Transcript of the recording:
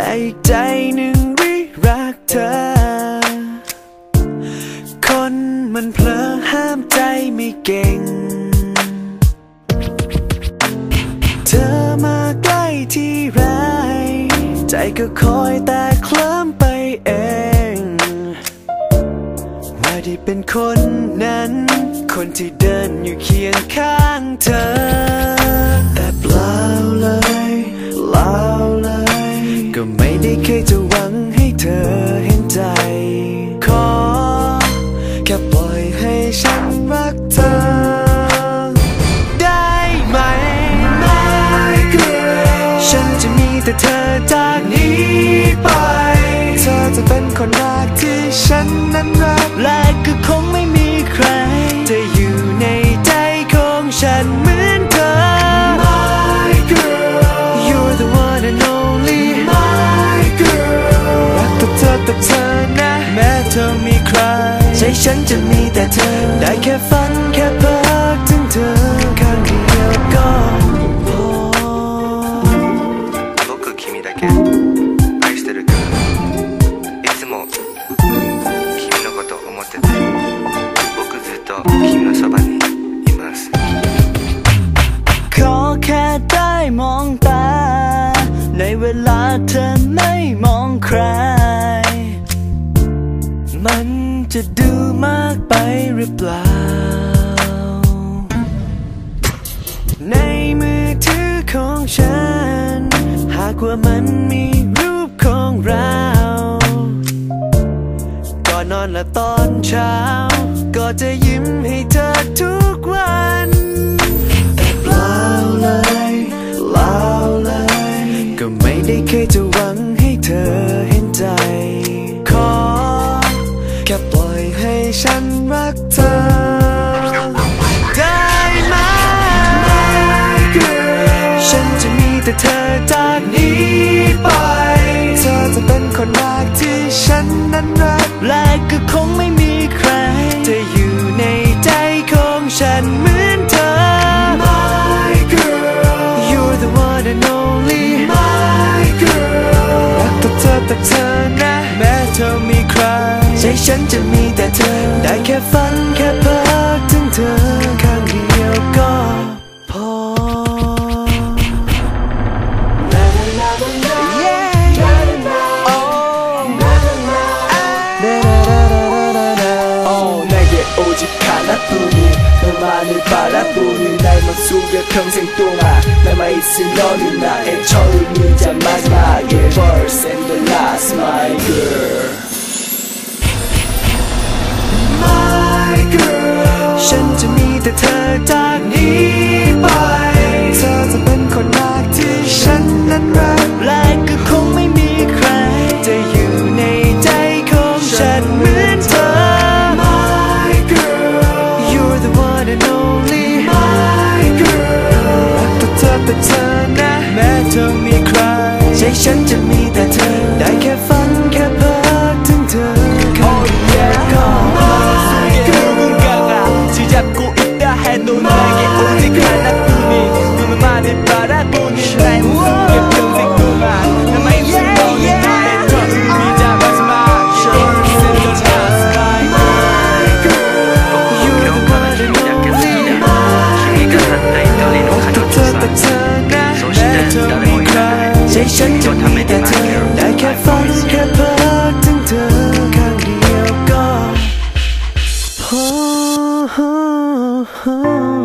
แต่อีกใจหนึ่งริรักเธอ คนมันเพลอห้ามใจไม่เก่ง เธอมาใกล้ที่ไร ใจก็คอยแต่เคลิ้มไปเอง ไม่ได้เป็นคนนั้น คนที่เดินอยู่เคียงข้างเธอ ฉันจะมีแต่เธอ ได้แค่ฝันแค่เพ้อถึงเธอข้างเดียวก็พอ 僕君だけ愛してるからいつも君のこと思ってて僕ずっと君のそばにいます ขอแค่ได้มองตา ในเวลาเธอไม่มองใคร มัน จะดูมากไปหรือเปล่า ในมือถือของฉัน หากว่ามันมีรูปของเราก่อนนอนและตอนเช้า ก็จะยิ้มให้เธอทุกวันแต่เปล่าเลยเปล่าเลย ก็ไม่ได้เคยจะหวัง ให้ฉันรักเธอ ได้ไหมฉันจะมีแต่เธอจากนี้ไป เธอจะเป็นคนแรกที่ฉันนั้นรัก และก็คงไม่มีใคร จะอยู่ในใจของฉันเหมือนเธอ My girl You're the one and only My girl รักแต่เธอแต่เธอนะ แม้เธอมีใครใจฉันจะ 하나뿐인 너만을 바라보는 날 맘속에 평생 동안 남아있을 너는 나의 처음이자 마지막의 first and the last my girl one and only My girl รักแต่เธอแต่เธอนะ แม้เธอมีใครใจฉันจะมี ใจฉันจะมีแต่เธอได้แค่ฝันแค่เพ้อถึงเธอข้างเดียวก็พอ